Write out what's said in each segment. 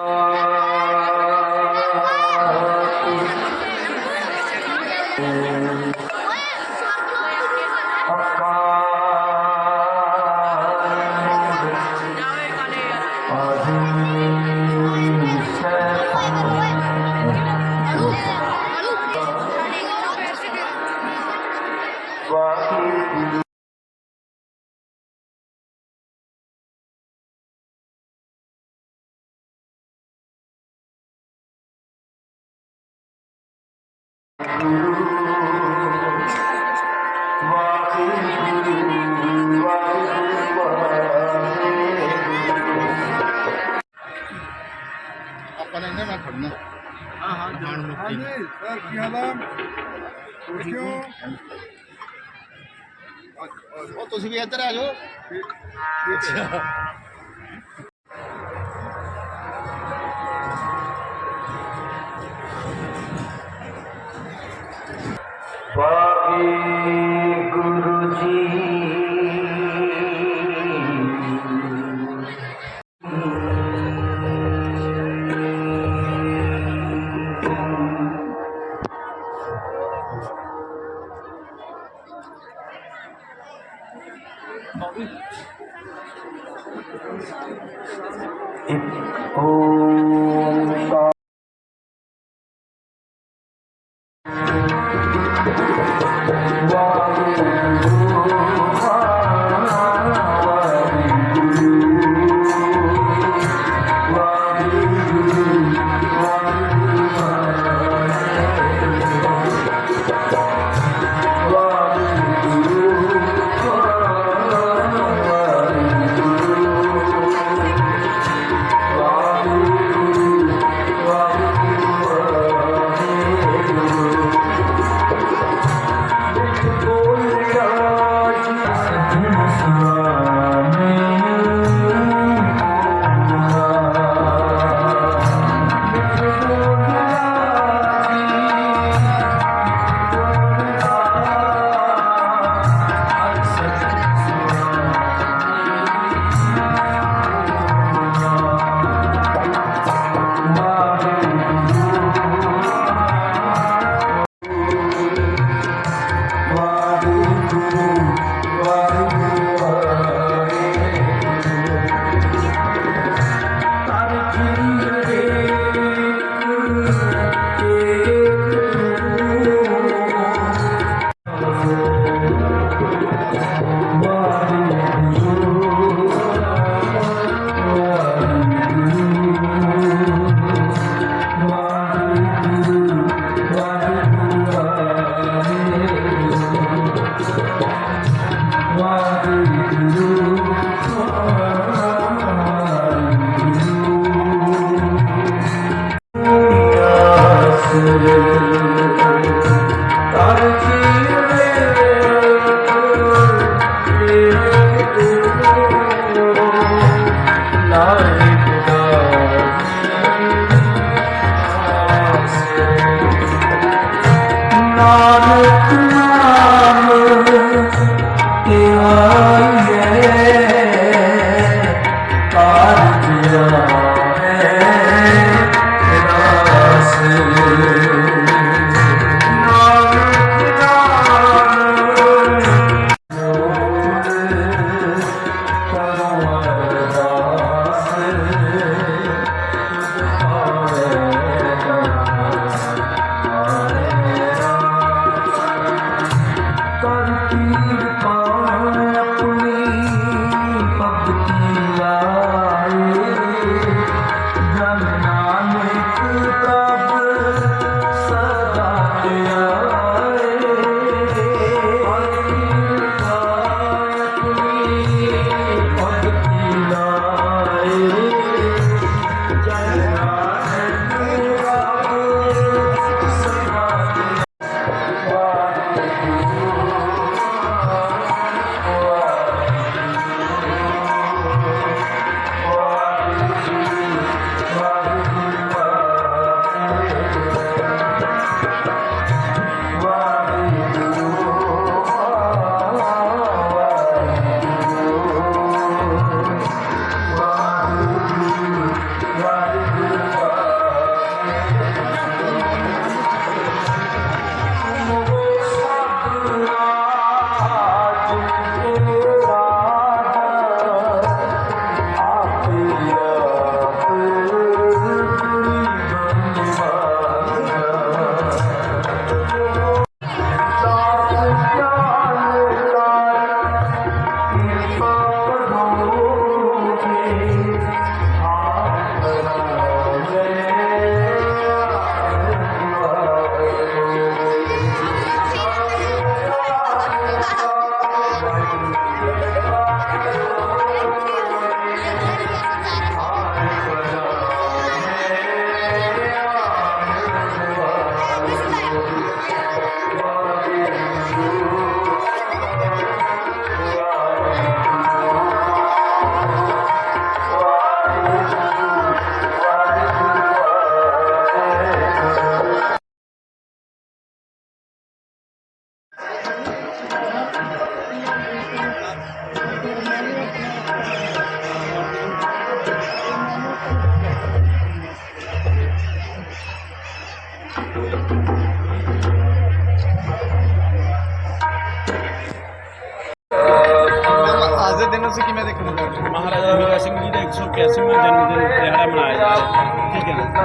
Thank you. ਤੁਸੀਂ ਵੀ ਇੱਧਰ ਆ ਜਾਓ। ਗੁਰੂ ਜੀ if oh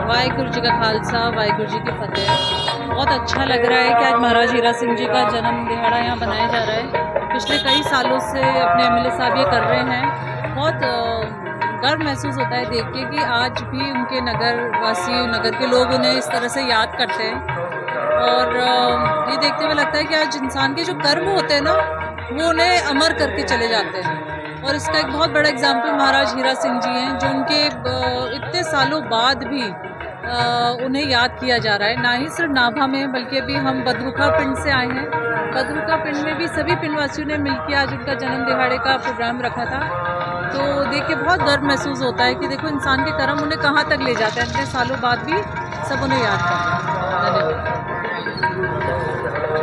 वाहगुरु जी का खालसा वाहगुरु जी की फतेह। बहुत अच्छा लग रहा है कि आज महाराज हीरा सिंह जी का जन्म दिहाड़ा यहाँ बनाया जा रहा है। पिछले कई सालों से अपने एमएलए साहब ये कर रहे हैं। बहुत गर्व महसूस होता है देख के कि आज भी उनके नगर वासी नगर के लोग उन्हें इस तरह से याद करते हैं। और ये देखते हुए लगता है कि आज इंसान के जो कर्म होते हैं ना, वो उन्हें अमर करके चले जाते हैं। और इसका एक बहुत बड़ा एग्ज़ाम्पल महाराज हीरा सिंह जी हैं, जो उनके इतने सालों बाद भी उन्हें याद किया जा रहा है। ना ही सिर्फ़ नाभा में बल्कि अभी हम बदरुखा पिंड से आए हैं। बदरुखा पिंड में भी सभी पिंडवासियों ने मिलकर आज उनका जन्म दिहाड़े का प्रोग्राम रखा था। तो देख के बहुत गर्व महसूस होता है कि देखो इंसान के कर्म उन्हें कहाँ तक ले जाते हैं इतने सालों बाद भी सब उन्हें याद करते हैं धन्यवाद ਅਹ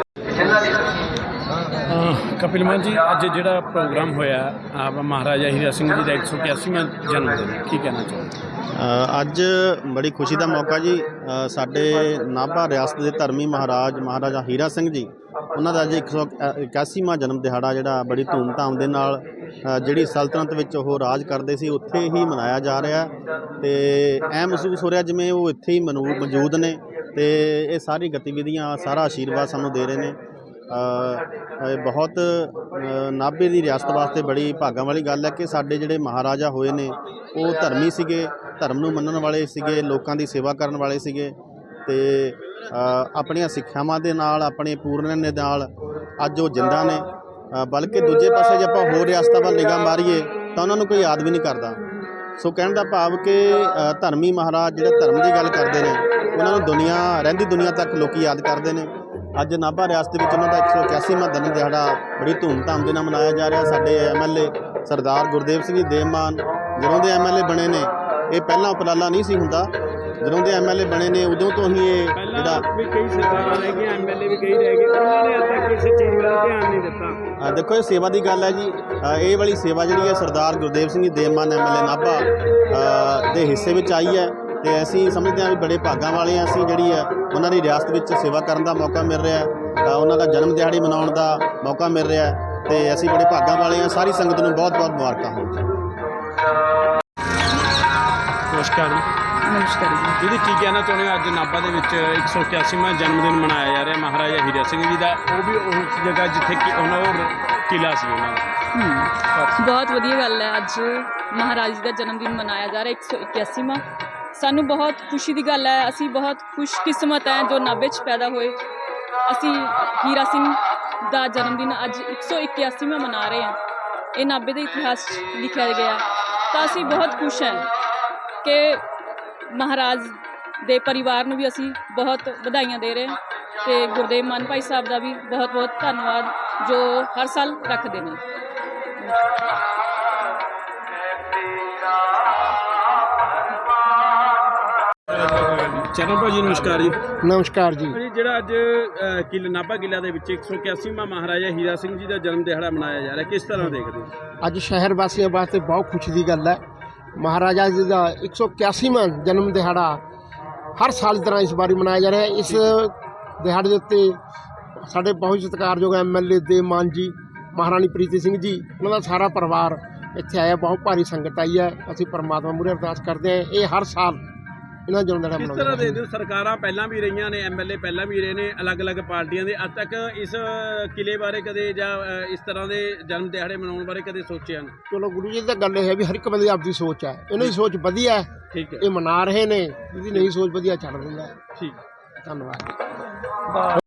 ਕਪਿਲ ਮਾਨ ਜੀ, ਅੱਜ ਜਿਹੜਾ ਪ੍ਰੋਗਰਾਮ ਹੋਇਆ, ਆਪ ਮਹਾਰਾਜਾ ਹੀਰਾ ਸਿੰਘ ਜੀ ਦਾ 181ਵਾਂ ਜਨਮ ਦਿਨ, ਕੀ ਕਹਿਣਾ ਚਾਹੁੰਦੇ ਅੱਜ ਬੜੀ ਖੁਸ਼ੀ ਦਾ ਮੌਕਾ ਜੀ ਸਾਡੇ ਨਾਭਾ ਰਿਆਸਤ ਦੇ ਧਰਮੀ ਮਹਾਰਾਜ, ਮਹਾਰਾਜਾ ਹੀਰਾ ਸਿੰਘ ਜੀ, ਉਹਨਾਂ ਦਾ ਅੱਜ 181ਵਾਂ ਜਨਮ ਦਿਹਾੜਾ ਜਿਹੜਾ ਬੜੀ ਧੂਮਧਾਮ ਦੇ ਨਾਲ ਜਿਹੜੀ ਸਲਤਨਤ ਵਿੱਚ ਉਹ ਰਾਜ ਕਰਦੇ ਸੀ, ਉੱਥੇ ਹੀ ਮਨਾਇਆ ਜਾ ਰਿਹਾ ਤੇ ਐ ਮਹਿਸੂਸ ਹੋ ਰਿਹਾ ਜਿਵੇਂ ਉਹ ਇੱਥੇ ਹੀ ਮਨੂ- ਮੌਜੂਦ ਨੇ, ਤੇ ਇਹ ਸਾਰੀ ਗਤੀਵਿਧੀਆਂ, ਸਾਰਾ ਆਸ਼ੀਰਵਾਦ ਸਾਨੂੰ ਦੇ ਰਹੇ ਨੇ। ਇਹ ਬਹੁਤ ਨਾਭੇ ਦੀ ਰਿਆਸਤ ਵਾਸਤੇ ਬੜੀ ਭਾਗਾਂ ਵਾਲੀ ਗੱਲ ਹੈ ਕਿ ਸਾਡੇ ਜਿਹੜੇ ਮਹਾਰਾਜਾ ਹੋਏ ਨੇ, ਉਹ ਧਰਮੀ ਸੀਗੇ, ਧਰਮ ਨੂੰ ਮੰਨਣ ਵਾਲੇ ਸੀਗੇ, ਲੋਕਾਂ ਦੀ ਸੇਵਾ ਕਰਨ ਵਾਲੇ ਸੀਗੇ ਤੇ ਆਪਣੀਆਂ ਸਿੱਖਿਆਵਾਂ ਦੇ ਨਾਲ, ਆਪਣੇ ਪੂਰਨ ਦੇ ਨਾਲ ਅੱਜ ਉਹ ਜਿੰਦਾ ਨੇ। ਬਲਕਿ ਦੂਜੇ ਪਾਸੇ ਜੇ ਆਪਾਂ ਹੋਰ ਰਿਆਸਤਾਂ ਵੱਲ ਨਿਗਾਹ ਮਾਰੀਏ, ਤਾਂ ਉਹਨਾਂ ਨੂੰ ਕੋਈ ਯਾਦ ਵੀ ਨਹੀਂ ਕਰਦਾ। ਸੋ ਕਹਿਣ ਦਾ ਭਾਵ ਕਿ ਧਰਮੀ ਮਹਾਰਾਜ ਜਿਹੜੇ ਧਰਮ ਦੀ ਗੱਲ ਕਰਦੇ ਨੇ, ਉਹਨਾਂ ਨੂੰ ਦੁਨੀਆ, ਰਹਿੰਦੀ ਦੁਨੀਆ ਤੱਕ ਲੋਕੀ ਯਾਦ ਕਰਦੇ ਨੇ। ਅੱਜ ਨਾਭਾ ਰਿਆਸਤ ਵਿੱਚ ਉਹਨਾਂ ਦਾ 181ਵਾਂ ਜਨਮ ਦਿਹਾੜਾ ਬੜੀ ਧੂਮਧਾਮ ਦੇ ਨਾਲ ਮਨਾਇਆ ਜਾ ਰਿਹਾ। ਸਾਡੇ ਐਮਐਲਏ ਸਰਦਾਰ ਗੁਰਦੇਵ ਸਿੰਘ ਜੀ ਦੇਵਮਾਨ ਜਦੋਂ ਦੇ ਐਮਐਲਏ ਬਣੇ ਨੇ ਇਹ ਪਹਿਲਾਂ ਉਪਰਾਲਾ ਨਹੀਂ ਸੀ ਹੁੰਦਾ। ਜਦੋਂ ਦੇ ਐਮਐਲਏ ਬਣੇ ਨੇ ਉਦੋਂ ਤੋਂ ਹੀ ਇਹ ਜਿਹੜਾ ਵੀ ਕਈ ਸਰਕਾਰਾਂ ਰਹਿ ਗਈਆਂ ਐਮਐਲਏ ਵੀ ਕਈ ਰਹਿ ਗਏ ਉਹਨਾਂ ਨੇ ਅੱਜ ਤੱਕ ਕਿਸੇ ਚੀਜ਼ ਵੱਲ ਧਿਆਨ ਨਹੀਂ ਦਿੱਤਾ। ਦੇਖੋ ਇਹ ਸੇਵਾ ਦੀ ਗੱਲ ਹੈ ਜੀ। ਇਹ ਵਾਲੀ ਸੇਵਾ ਜਿਹੜੀ ਹੈ ਸਰਦਾਰ ਗੁਰਦੇਵ ਸਿੰਘ ਜੀ ਦੇਵਮਾਨ ਐਮਐਲਏ ਨਾਭਾ ਦੇ ਹਿੱਸੇ ਵਿੱਚ ਆਈ ਹੈ। ਤੇ ਅਸੀਂ ਸਮਝਦੇ ਹਾਂ ਵੀ ਬੜੇ ਭਾਗਾਂ ਵਾਲੇ ਆ ਅਸੀਂ ਜਿਹੜੀ ਆ ਉਹਨਾਂ ਦੀ ਰਿਆਸਤ ਵਿੱਚ ਸੇਵਾ ਕਰਨ ਦਾ ਮੌਕਾ ਮਿਲ ਰਿਹਾ ਹੈ। ਉਹਨਾਂ ਦਾ ਜਨਮ ਦਿਹਾੜੀ ਮਨਾਉਣ ਦਾ ਮੌਕਾ ਮਿਲ ਰਿਹਾ ਹੈ ਤੇ ਅਸੀਂ ਬੜੇ ਭਾਗਾਂ ਵਾਲੇ ਆ ਸਾਰੀ ਸੰਗਤ ਨੂੰ ਬਹੁਤ-ਬਹੁਤ ਮੁਬਾਰਕਾਂ ਹੋਣ ਜੀ। ਨਮਸਕਾਰ ਨਮਸਕਾਰ ਜੀ। ਜਿਹੜੀ ਕੀ ਕਹਿਣਾ ਚਾਹੁੰਦੇ ਹੋ? ਅੱਜ ਨਾਭਾ ਦੇ ਵਿੱਚ 181ਵਾਂ ਜਨਮ ਦਿਨ ਮਨਾਇਆ ਜਾ ਰਿਹਾ ਮਹਾਰਾਜਾ ਹੀਰਾ ਸਿੰਘ ਜੀ ਦਾ। ਉਹ ਵੀ ਉਸ ਜਗ੍ਹਾ ਜਿੱਥੇ ਕਿ ਉਹਨਾਂ ਉਹ ਕਿਲਾ ਸੀ ਉਹਨਾਂ ਦਾ। ਬਹੁਤ ਵਧੀਆ ਗੱਲ ਹੈ। ਅੱਜ ਮਹਾਰਾਜ ਦਾ ਜਨਮ ਦਿਨ ਮਨਾਇਆ ਜਾ ਰਿਹਾ 181ਵਾਂ ਸਾਨੂੰ ਬਹੁਤ ਖੁਸ਼ੀ ਦੀ ਗੱਲ ਹੈ, ਅਸੀਂ ਬਹੁਤ ਖੁਸ਼ਕਿਸਮਤ ਹੈ ਜੋ ਨਾਭੇ 'ਚ ਪੈਦਾ ਹੋਏ। ਅਸੀਂ ਹੀਰਾ ਸਿੰਘ ਦਾ ਜਨਮ ਦਿਨ ਅੱਜ 181ਵਾਂ ਮਨਾ ਰਹੇ ਹਾਂ। ਇਹ ਨਾਭੇ ਦੇ ਇਤਿਹਾਸ 'ਚ ਲਿਖਿਆ ਗਿਆ ਤਾਂ ਅਸੀਂ ਬਹੁਤ ਖੁਸ਼ ਹਾਂ ਕਿ ਮਹਾਰਾਜ ਦੇ ਪਰਿਵਾਰ ਨੂੰ ਵੀ ਅਸੀਂ ਬਹੁਤ ਵਧਾਈਆਂ ਦੇ ਰਹੇ ਹਾਂ ਤੇ ਗੁਰਦੇਵ ਮਾਨ ਭਾਈ ਸਾਹਿਬ ਦਾ ਵੀ ਬਹੁਤ ਬਹੁਤ ਧੰਨਵਾਦ ਜੋ ਹਰ ਸਾਲ ਰੱਖਦੇ ਨੇ। ਚਰਨ ਭਾਜੀ ਨਮਸਕਾਰ ਜੀ। ਨਮਸਕਾਰ ਜੀ। ਜਿਹੜਾ ਅੱਜ ਅ, ਕਿਲ੍ਹਾ ਨਾਭਾ ਕਿਲ੍ਹਾ ਦੇ ਵਿੱਚ 181ਵਾਂ ਮਹਾਰਾਜਾ ਹੀਰਾ ਸਿੰਘ ਜੀ ਦਾ ਜਨਮ ਦਿਹਾੜਾ ਮਨਾਇਆ ਜਾ ਰਿਹਾ। ਕਿਸ ਤਰ੍ਹਾਂ ਦੇਖਦੇ ਹੋ? ਅੱਜ ਸ਼ਹਿਰ ਵਾਸੀਆਂ ਵਾਸਤੇ ਬਹੁਤ ਖੁਸ਼ੀ ਦੀ ਗੱਲ ਹੈ। ਮਹਾਰਾਜਾ ਜੀ ਦਾ 181ਵਾਂ ਜਨਮ ਦਿਹਾੜਾ ਹਰ ਸਾਲ ਦੀ ਤਰ੍ਹਾਂ ਇਸ ਵਾਰੀ ਮਨਾਇਆ ਜਾ ਰਿਹਾ ਹੈ। ਇਸ ਦਿਹਾੜੇ ਦੇ ਉੱਤੇ ਸਾਡੇ ਬਹੁਤ ਸਤਿਕਾਰਯੋਗ ਐਮਐਲਏ ਦੇ ਮਾਨ ਜੀ ਮਹਾਰਾਣੀ ਪ੍ਰੀਤੀ ਸਿੰਘ ਜੀ ਉਹਨਾਂ ਦਾ ਸਾਰਾ ਪਰਿਵਾਰ ਇੱਥੇ ਆਇਆ। ਬਹੁਤ ਭਾਰੀ ਸੰਗਤ ਆਈ ਹੈ। ਅਸੀਂ ਪਰਮਾਤਮਾ ਮੂਹਰੇ ਅਰਦਾਸ ਕਰਦੇ ਹਾਂ। ਇਹ ਹਰ ਸਾਲ ਇਹਨਾਂ ਜਨਮ ਦਿਹਾੜਾ ਕਿਸ ਤਰ੍ਹਾਂ। ਦੇਖਦੇ ਹੋ ਸਰਕਾਰਾਂ ਪਹਿਲਾਂ ਵੀ ਰਹੀਆਂ ਨੇ ਐਮਐਲਏ ਪਹਿਲਾਂ ਵੀ ਰਹੇ ਨੇ ਅਲੱਗ-ਅਲੱਗ ਪਾਰਟੀਆਂ ਦੇ ਅੱਜ ਤੱਕ ਇਸ ਕਿਲੇ ਬਾਰੇ ਕਦੇ ਜਾਂ ਇਸ ਤਰ੍ਹਾਂ ਦੇ ਜਨਮ ਦਿਹਾੜੇ ਮਨਾਉਣ ਬਾਰੇ ਕਦੇ ਸੋਚਿਆ ਨਹੀਂ ਚਲੋ ਗੁਰੂ ਜੀ ਦੀ ਗੱਲ ਇਹ ਹੈ ਵੀ ਹਰ ਇੱਕ ਬੰਦੇ ਦੀ ਆਪਦੀ ਸੋਚ ਹੈ। ਇਹਨਾਂ ਦੀ ਸੋਚ ਵਧੀਆ ਹੈ। ਠੀਕ ਹੈ। ਇਹ ਮਨਾ ਰਹੇ ਨੇ ਜਿਹਦੀ ਨਹੀਂ ਸੋਚ ਵਧੀਆ ਛੱਡ ਦਿੰਦਾ ਹੈ। ਠੀਕ ਧੰਨਵਾਦ।